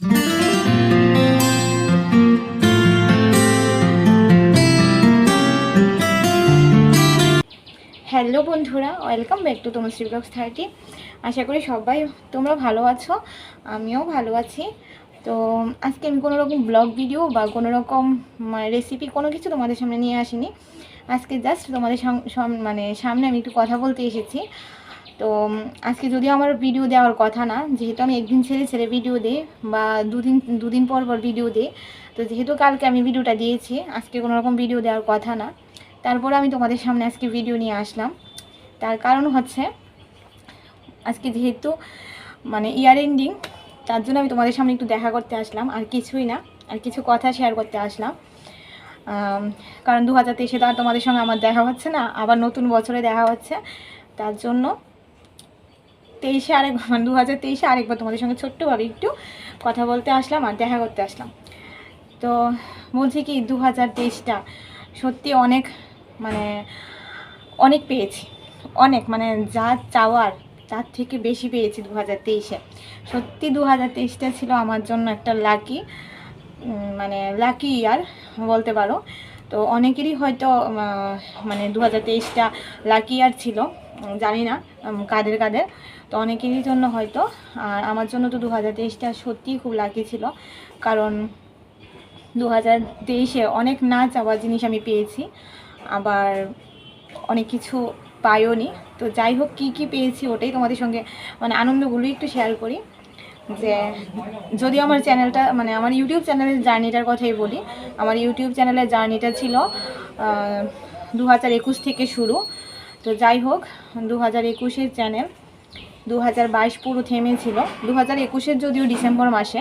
Hello বন্ধুরা, welcome back to তোমার Shri thirty. আশা করি সবাই তোমরা ভালো আছো, আমিও ভালো আছি। তো আজকে আমি কোনো রকম ব্লগ ভিডিও বা কোনো রকম রেসিপি কোনো কিছু তোমাদের সামনে নিয়ে আসিনি। আজকে জাস্ট তোমাদের মানে সামনে আমি একটু কথা বলতে এসেছি। তো আজকে যদিও আমার ভিডিও দেওয়ার কথা না, যেহেতু আমি একদিন ছেড়ে ছেড়ে ভিডিও দিই বা দুদিন দুদিন পর পর ভিডিও দিই, তো যেহেতু কালকে আমি ভিডিওটা দিয়েছি, আজকে কোনো রকম ভিডিও দেওয়ার কথা না। তারপরে আমি তোমাদের সামনে আজকে ভিডিও নিয়ে আসলাম। তার কারণ হচ্ছে, আজকে যেহেতু মানে ইয়ার এন্ডিং তার জন্য আমি তোমাদের সামনে একটু দেখা করতে আসলাম, আর কিছুই না, আর কিছু কথা শেয়ার করতে আসলাম। কারণ দু হাজার তেইশে তো আর তোমাদের সঙ্গে আমার দেখা হচ্ছে না, আবার নতুন বছরে দেখা হচ্ছে, তার জন্য তেইশে আরেক মানে দু হাজার তেইশে আরেকবার তোমাদের সঙ্গে ছোট্টভাবে একটু কথা বলতে আসলাম আর দেখা করতে আসলাম। তো বলছি কি, দু হাজার তেইশটা সত্যি অনেক মানে অনেক পেয়েছি। অনেক মানে যা চাওয়ার, তার থেকে বেশি পেয়েছি দু হাজার তেইশে। সত্যি দু হাজার তেইশটা ছিল আমার জন্য একটা লাকি মানে লাকি ইয়ার বলতে পারো। তো অনেকেরই হয়তো মানে দু হাজার তেইশটা লাকি ইয়ার ছিল জানি না কাদের কাদের, তো অনেকেরই জন্য হয়তো, আর আমার জন্য তো দু হাজার তেইশটা সত্যিই খুব লাকি ছিল, কারণ দু হাজার তেইশে অনেক না চাওয়া জিনিস আমি পেয়েছি, আবার অনেক কিছু পাইওনি, তো যাই হোক, কী কী পেয়েছি ওটাই তোমাদের সঙ্গে মানে আনন্দগুলোই একটু শেয়ার করি। যে যদি আমার চ্যানেলটা মানে আমার ইউটিউব চ্যানেলের জার্নিটার কথাই বলি, আমার ইউটিউব চ্যানেলের জার্নিটা ছিল দু হাজার একুশ থেকে শুরু। তো যাই হোক দু হাজার একুশের চ্যানেল দু হাজার বাইশ পুরো থেমেছিল দু হাজার একুশের যদিও ডিসেম্বর মাসে,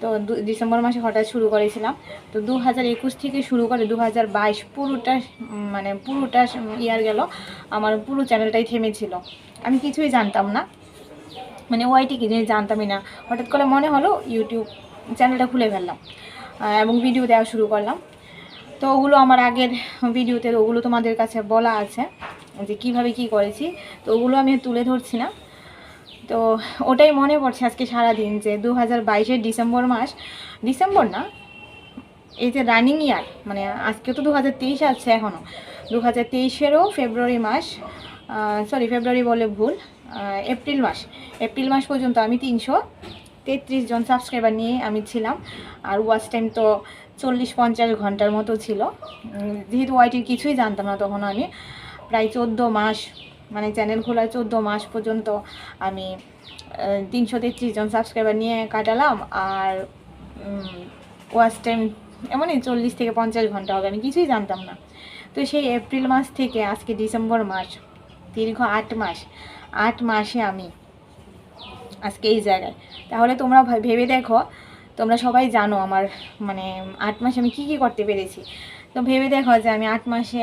তো ডিসেম্বর মাসে হঠাৎ শুরু করেছিলাম। তো দু হাজার একুশ থেকে শুরু করে দু হাজার বাইশ পুরোটা মানে পুরোটা ইয়ার গেল, আমার পুরো চ্যানেলটাই থেমেছিল আমি কিছুই জানতাম না। মানে ওয়াইটি কি জিনিস জানতামই না। হঠাৎ করে মনে হলো ইউটিউব চ্যানেলটা খুলে ফেললাম এবং ভিডিও দেওয়া শুরু করলাম। তো ওগুলো আমার আগের ভিডিওতে ওগুলো তোমাদের কাছে বলা আছে, যে কীভাবে কি করেছি। তো ওগুলো আমি তুলে ধরছি না। তো ওটাই মনে পড়ছে আজকে সারাদিন, যে দু হাজার ডিসেম্বর মাস। ডিসেম্বর না, এই যে রানিং ইয়ার মানে আজকে তো দু হাজার তেইশ আছে এখনও দু হাজার তেইশেরও ফেব্রুয়ারি মাস সরি ফেব্রুয়ারি বলে ভুল এপ্রিল মাস। এপ্রিল মাস পর্যন্ত আমি তিনশো তেত্রিশ জন সাবস্ক্রাইবার নিয়ে আমি ছিলাম। আর ওয়াচ টাইম তো চল্লিশ পঞ্চাশ ঘণ্টার মতো ছিল। যেহেতু ওয়াইটির কিছুই জানতাম না তখন আমি, প্রায় চোদ্দ মাস মানে চ্যানেল খোলার চোদ্দ মাস পর্যন্ত আমি তিনশো তেত্রিশ জন সাবস্ক্রাইবার নিয়ে কাটালাম। আর ওয়াচ টাইম এমনই চল্লিশ থেকে পঞ্চাশ ঘণ্টা হবে, আমি কিছুই জানতাম না। তো সেই এপ্রিল মাস থেকে আজকে ডিসেম্বর মাস দীর্ঘ আট মাস, আট মাসে আমি আজকে এই জায়গায়। তাহলে তোমরা ভেবে দেখো, তোমরা সবাই জানো আমার মানে আট মাসে আমি কি কি করতে পেরেছি। তো ভেবে দেখো যে আমি আট মাসে,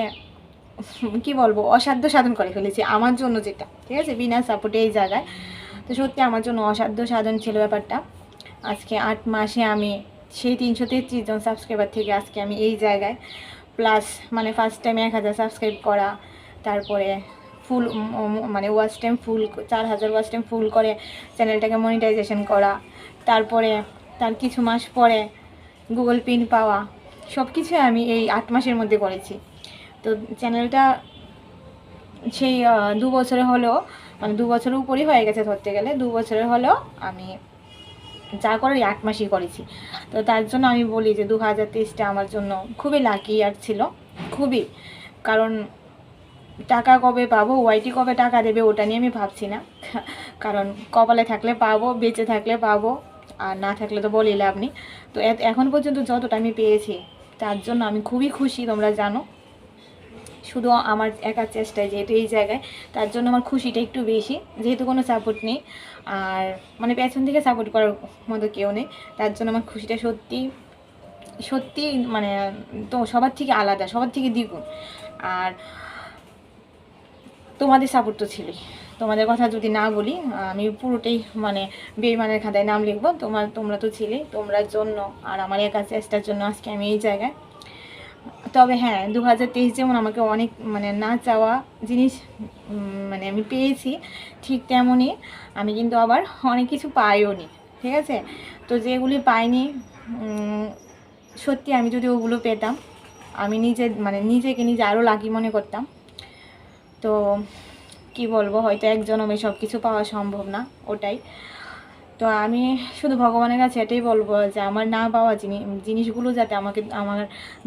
কি বলব, অসাধ্য সাধন করে ফেলেছি আমার জন্য যেটা, ঠিক আছে? বিনা সাপোর্টে এই জায়গায়। তো সত্যি আমার জন্য অসাধ্য সাধন ছিল ব্যাপারটা। আজকে আট মাসে আমি সেই তিনশো তেত্রিশ জন সাবস্ক্রাইবার থেকে আজকে আমি এই জায়গায় প্লাস মানে ফার্স্ট টাইম এক হাজার সাবস্ক্রাইব করা, তারপরে ফুল মানে ওয়াচ টাইম ফুল চার হাজার ওয়াচ টাইম ফুল করে চ্যানেলটাকে মনিটাইজেশন করা। তারপরে, তার কিছু মাস পরে গুগল পিন পাওয়া। সব কিছু আমি এই আট মাসের মধ্যে করেছি। তো চ্যানেলটা সেই দু বছরে হলেও মানে দু বছরের উপরই হয়ে গেছে ধরতে গেলে, দু বছরে হলেও আমি যা করার আট মাসই করেছি। তো তার জন্য আমি বলি যে দু হাজার তেইশটা আমার জন্য খুবই লাকি ইয়ার ছিল। খুবই। কারণ টাকা কবে পাবো ওয়াইটি কবে টাকা দেবে, ওটা নিয়ে আমি ভাবছি না। কারণ কপালে থাকলে পাবো, বেঁচে থাকলে পাবো, আর না থাকলে তো বলি লাভ নেই। তো এখন পর্যন্ত যতটা আমি পেয়েছি, তার জন্য আমি খুবই খুশি, তোমরা জানো। শুধু আমার একার চেষ্টায়, যেহেতু এই জায়গায়, তার জন্য আমার খুশিটা একটু বেশি, যেহেতু কোনো সাপোর্ট নেই। আর মানে পেছন থেকে সাপোর্ট করার মতো কেউ নেই, তার জন্য আমার খুশিটা সত্যি সত্যি মানে তো সবার থেকে আলাদা, সবার থেকে দ্বিগুণ। আর তোমাদের সাপোর্ট তো ছিলই। তোমাদের কথা যদি না বলি, আমি পুরোটাই মানে বেইমানের খাতায় নাম লিখব। তোমার, তোমরা তো ছিলে তোমরার জন্য আর আমার একা চেষ্টার জন্য আজকে আমি এই জায়গায়। তবে হ্যাঁ দু হাজার তেইশ যেমন আমাকে অনেক মানে না চাওয়া জিনিস মানে আমি পেয়েছি, ঠিক তেমনই আমি কিন্তু আবার অনেক কিছু পাইও নি, ঠিক আছে? তো যেগুলি পাইনি সত্যি আমি যদি ওগুলো পেতাম, আমি নিজে মানে নিজেকে নিজে আরও লাকি মনে করতাম। তো কি বলব, হয়তো এক জনমে সব কিছু পাওয়া সম্ভব না, ওটাই। তো আমি শুধু ভগবানের কাছে এটাই বলব যে আমার না পাওয়া জিনিস জিনিসগুলো যাতে আমাকে, আমার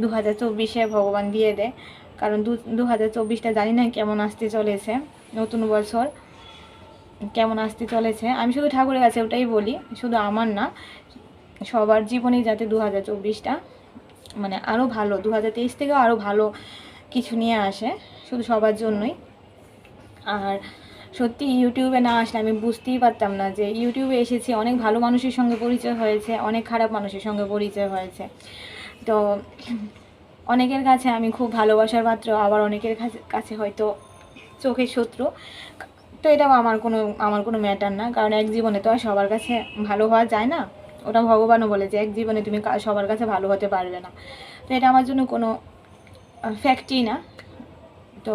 দু হাজার চব্বিশে ভগবান দিয়ে দেয়। কারণ দু দু হাজার চব্বিশটা জানি না কেমন আসতে চলেছে, নতুন বছর কেমন আসতে চলেছে। আমি শুধু ঠাকুরের কাছে ওটাই বলি, শুধু আমার না, সবার জীবনেই যাতে দু হাজার চব্বিশটা মানে আরও ভালো দু হাজার তেইশ থেকেও আরও ভালো কিছু নিয়ে আসে। শুধু সবার জন্যই। আর সত্যি ইউটিউবে না আসলে আমি বুঝতেই পারতাম না যে ইউটিউবে এসেছি, অনেক ভালো মানুষের সঙ্গে পরিচয় হয়েছে, অনেক খারাপ মানুষের সঙ্গে পরিচয় হয়েছে। তো অনেকের কাছে আমি খুব ভালোবাসার পাত্র আবার অনেকের কাছে- হয়তো চোখের শত্রু। তো এটাও আমার কোনো আমার কোনো ম্যাটার না, কারণ এক জীবনে তো আর সবার কাছে ভালো হওয়া যায় না। ওটা ভগবানও বলে যে এক জীবনে তুমি সবার কাছে ভালো হতে পারবে না। তো এটা আমার জন্য কোনো ফ্যাক্টই না। তো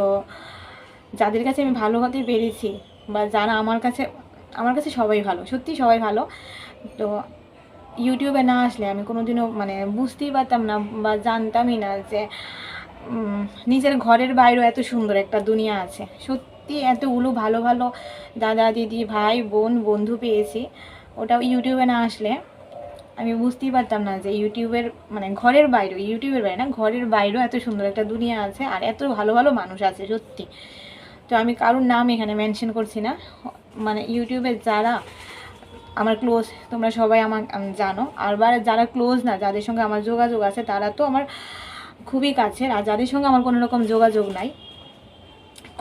যাদের কাছে আমি ভালো হতে পেরেছি বা যারা আমার কাছে আমার কাছে সবাই ভালো, সত্যি সবাই ভালো, তো ইউটিউবে না আসলে আমি কোনোদিনও মানে বুঝতেই পারতাম না বা জানতামই না যে নিজের ঘরের বাইরেও এত সুন্দর একটা দুনিয়া আছে। সত্যি এতগুলো ভালো ভালো দাদা, দিদি, ভাই, বোন, বন্ধু পেয়েছি। ওটাও ইউটিউবে না আসলে আমি বুঝতেই পারতাম না যে ইউটিউবের মানে ঘরের বাইরেও, ইউটিউবের বাইরে না, ঘরের বাইরেও এত সুন্দর একটা দুনিয়া আছে আর এত ভালো ভালো মানুষ আছে, সত্যি। তো আমি কারোর নাম এখানে মেনশন করছি না। মানে ইউটিউবে যারা আমার ক্লোজ তোমরা সবাই আমার জানো। আর যারা ক্লোজ না, যাদের সঙ্গে আমার যোগাযোগ আছে, তারা তো আমার খুবই কাছের। আর যাদের সঙ্গে আমার কোনো রকম যোগাযোগ নাই,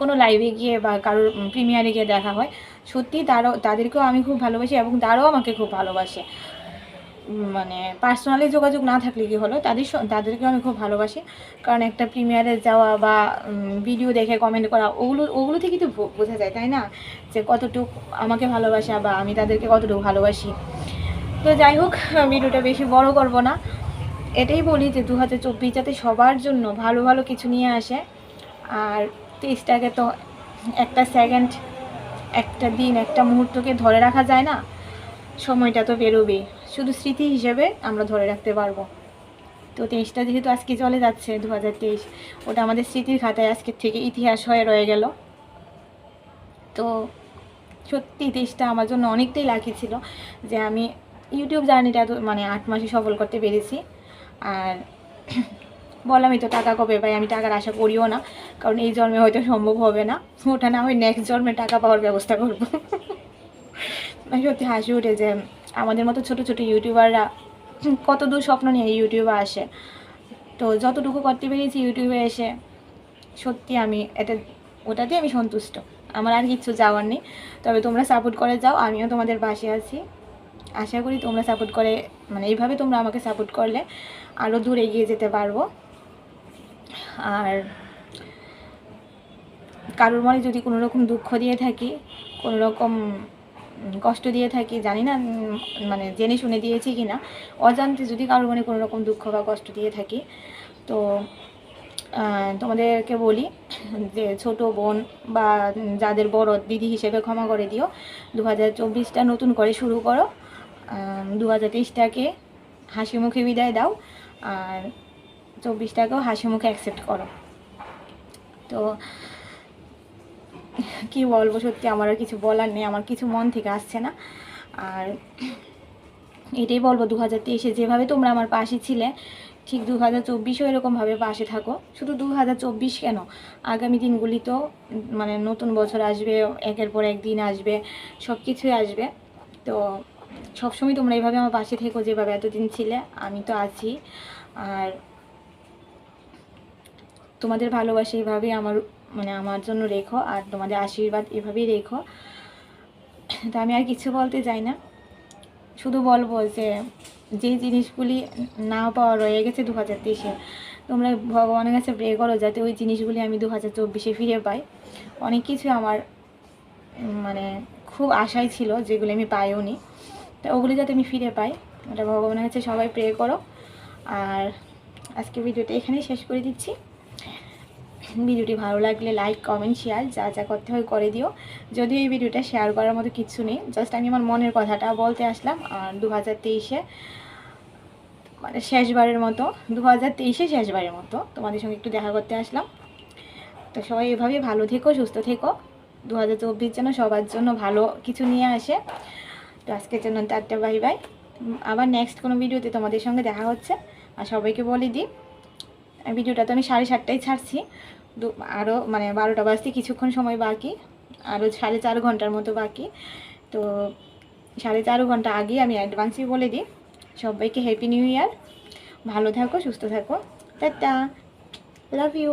কোনো লাইভে গিয়ে বা কারোর প্রিমিয়ারে গিয়ে দেখা হয় সত্যি তারাও, তাদেরকেও আমি খুব ভালোবাসি এবং তারাও আমাকে খুব ভালোবাসে। মানে পার্সোনালি যোগাযোগ না থাকলে কি হলো? তাদের তাদেরকেও আমি খুব ভালোবাসি। কারণ একটা প্রিমিয়ারে যাওয়া বা ভিডিও দেখে কমেন্ট করা, ওগুলো ওগুলো থেকেই তো বোঝা যায়, তাই না? যে কতটুকু আমাকে ভালোবাসা বা আমি তাদেরকে কতটুকু ভালোবাসি। তো যাই হোক, ভিডিওটা বেশি বড় করব না। এটাই বলি যে দু হাজার চব্বিশ যাতে সবার জন্য ভালো ভালো কিছু নিয়ে আসে। আর তেইশটাকে তো একটা সেকেন্ড একটা দিন, একটা মুহূর্তকে ধরে রাখা যায় না। সময়টা তো বেরোবেই। শুধু স্মৃতি হিসেবে আমরা ধরে রাখতে পারব। তো তেইশটা যেহেতু আজকে চলে যাচ্ছে দু হাজার তেইশ, ওটা আমাদের স্মৃতির খাতায় আজকের থেকে ইতিহাস হয়ে রয়ে গেল। তো সত্যি তেইশটা আমার জন্য অনেকটাই লাকি ছিল যে আমি ইউটিউব জার্নিটা মানে আট মাসে সফল করতে পেরেছি। আর বললামই তো টাকা কবে পাই আমি টাকার আশা করিও না, কারণ এই জন্মে হয়তো সম্ভব হবে না। ওটা না হয় নেক্সট জন্মে টাকা পাওয়ার ব্যবস্থা করব। সত্যি হাসি উঠে যে আমাদের মতো ছোট ছোট ইউটিউবাররা কত দূর স্বপ্ন নিয়ে ইউটিউবে আসে। তো যতটুকু করতে পেরেছি ইউটিউবে এসে সত্যি আমি এটা ওটাতে আমি সন্তুষ্ট। আমার আর কিচ্ছু যাওয়ার নেই। তবে তোমরা সাপোর্ট করে যাও, আমিও তোমাদের পাশে আছি। আশা করি তোমরা সাপোর্ট করে মানে এইভাবে তোমরা আমাকে সাপোর্ট করলে আরও দূর এগিয়ে যেতে পারব। আর কারোর মনে যদি কোনো রকম দুঃখ দিয়ে থাকি কোনো রকম কষ্ট দিয়ে থাকি, জানি না মানে জেনে শুনে দিয়েছি কি না অজান্তে যদি কারোর মনে কোনো রকম দুঃখ বা কষ্ট দিয়ে থাকি, তো তোমাদেরকে বলি যে ছোট বোন বা যাদের বড় দিদি হিসেবে ক্ষমা করে দিও। দু হাজার চব্বিশটা নতুন করে শুরু করো। দু হাজার তেইশটাকে হাসি মুখে বিদায় দাও আর চব্বিশটাকেও হাসি মুখে অ্যাকসেপ্ট করো। তো কি বলব, সত্যি আমার আর কিছু বলার নেই, আমার কিছু মন থেকে আসছে না। আর এটাই বলব দু হাজার তেইশে যেভাবে তোমরা আমার পাশে ছিলে, ঠিক দু হাজার চব্বিশেও এরকমভাবে পাশে থাকো। শুধু দু হাজার চব্বিশ কেন? আগামী দিনগুলিতেও মানে নতুন বছর আসবে, একের পর এক দিন আসবে সব কিছুই আসবে। তো সবসময় তোমরা এইভাবে আমার পাশে থেকো, যেভাবে এতদিন ছিলে, আমি তো আছি। আর তোমাদের ভালোবাসা এইভাবেই আমার আমার জন্য রেখো আর তোমাদের আশীর্বাদ এভাবেই রেখো। তো আমি আর কিছু বলতে চাই না। শুধু বলব যে যে জিনিসগুলি না পাওয়া রয়ে গেছে দু হাজার তেইশে, তোমরা ভগবানের কাছে প্রে করো যাতে ওই জিনিসগুলি আমি দু হাজার চব্বিশে ফিরে পাই। অনেক কিছু আমার মানে খুব আশাই ছিল যেগুলি আমি পাইও নি তো ওগুলি যাতে আমি ফিরে পাই, ওটা ভগবানের কাছে সবাই প্রে করো। আর আজকে ভিডিওটা এখানেই শেষ করে দিচ্ছি। ভিডিওটি ভালো লাগলে লাইক কমেন্ট শেয়ার যা যা করতে হয় করে দিও। যদিও এই ভিডিওটা শেয়ার করার মতো কিছু নেই জাস্ট আমি আমার মনের কথাটা বলতে আসলাম, আর দু হাজার তেইশে মানে শেষবারের মতো দু হাজার তেইশে শেষবারের মতো তোমাদের সঙ্গে একটু দেখা করতে আসলাম। তো সবাই এভাবেই ভালো থেকো, সুস্থ থেকো। দু হাজার চব্বিশ যেন সবার জন্য ভালো কিছু নিয়ে আসে। তো আজকের জন্য টাটা বাই বাই আবার নেক্সট কোনো ভিডিওতে তোমাদের সঙ্গে দেখা হচ্ছে। আর সবাইকে বলে দিই ভিডিওটা তো আমি সাড়ে সাতটায় ছাড়ছি। দু আরও মানে বারোটা বাজতে কিছুক্ষণ সময় বাকি আরও সাড়ে চার ঘণ্টার মতো বাকি। তো সাড়ে চার ঘণ্টা আগে আমি অ্যাডভান্সই বলে দিই, সবাইকে হ্যাপি নিউ ইয়ার ভালো থাকো, সুস্থ থাকো। টাটা। Love you